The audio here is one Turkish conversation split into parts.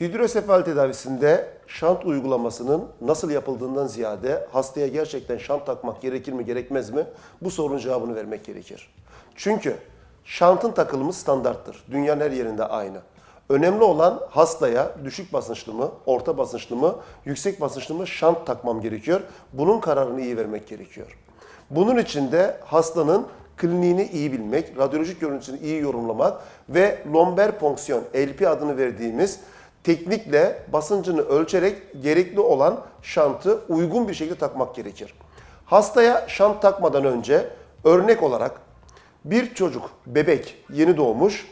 Hidrosefal tedavisinde şant uygulamasının nasıl yapıldığından ziyade hastaya gerçekten şant takmak gerekir mi gerekmez mi bu sorunun cevabını vermek gerekir. Çünkü şantın takılımı standarttır. Dünyanın her yerinde aynı. Önemli olan hastaya düşük basınçlı mı, orta basınçlı mı, yüksek basınçlı mı şant takmam gerekiyor. Bunun kararını iyi vermek gerekiyor. Bunun için de hastanın kliniğini iyi bilmek, radyolojik görüntüsünü iyi yorumlamak ve lomber ponksiyon, LP adını verdiğimiz teknikle basıncını ölçerek gerekli olan şantı uygun bir şekilde takmak gerekir. Hastaya şant takmadan önce örnek olarak bir çocuk, bebek yeni doğmuş,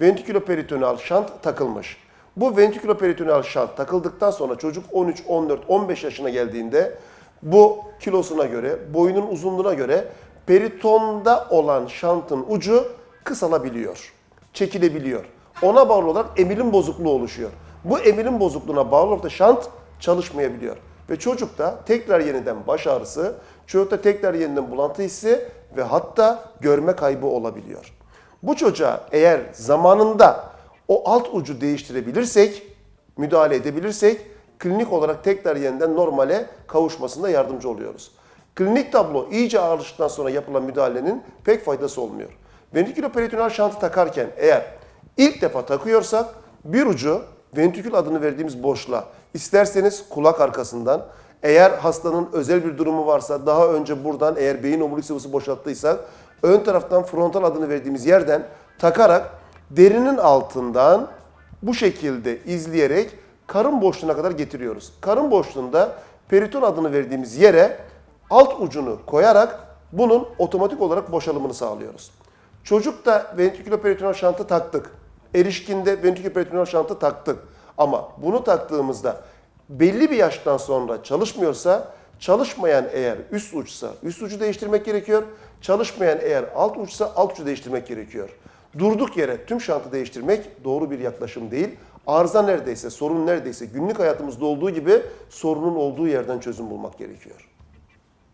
ventriküloperitoneal şant takılmış. Bu ventriküloperitoneal şant takıldıktan sonra çocuk 13, 14, 15 yaşına geldiğinde bu kilosuna göre, boyunun uzunluğuna göre peritonda olan şantın ucu kısalabiliyor, çekilebiliyor. Ona bağlı olarak emilim bozukluğu oluşuyor. Bu emilim bozukluğuna bağlı olarak da şant çalışmayabiliyor. Ve çocukta tekrar yeniden baş ağrısı, çocukta tekrar yeniden bulantı hissi ve hatta görme kaybı olabiliyor. Bu çocuğa eğer zamanında o alt ucu değiştirebilirsek, müdahale edebilirsek klinik olarak tekrar yeniden normale kavuşmasında yardımcı oluyoruz. Klinik tablo iyice ağırlaştıktan sonra yapılan müdahalenin pek faydası olmuyor. Ventriküloperitoneal şantı takarken eğer ilk defa takıyorsak bir ucu ventrikül adını verdiğimiz boşluğa isterseniz kulak arkasından eğer hastanın özel bir durumu varsa daha önce buradan eğer beyin omurilik sıvısı boşalttıysak ön taraftan frontal adını verdiğimiz yerden takarak derinin altından bu şekilde izleyerek karın boşluğuna kadar getiriyoruz. Karın boşluğunda periton adını verdiğimiz yere alt ucunu koyarak bunun otomatik olarak boşalımını sağlıyoruz. Çocukta ventriküloperitoneal şantı taktık. Erişkinde ventriküloperitoneal şantı taktık. Ama bunu taktığımızda belli bir yaştan sonra çalışmıyorsa, çalışmayan eğer üst uçsa üst ucu değiştirmek gerekiyor. Çalışmayan eğer alt uçsa alt ucu değiştirmek gerekiyor. Durduk yere tüm şantı değiştirmek doğru bir yaklaşım değil. Arıza neredeyse, sorun neredeyse günlük hayatımızda olduğu gibi sorunun olduğu yerden çözüm bulmak gerekiyor.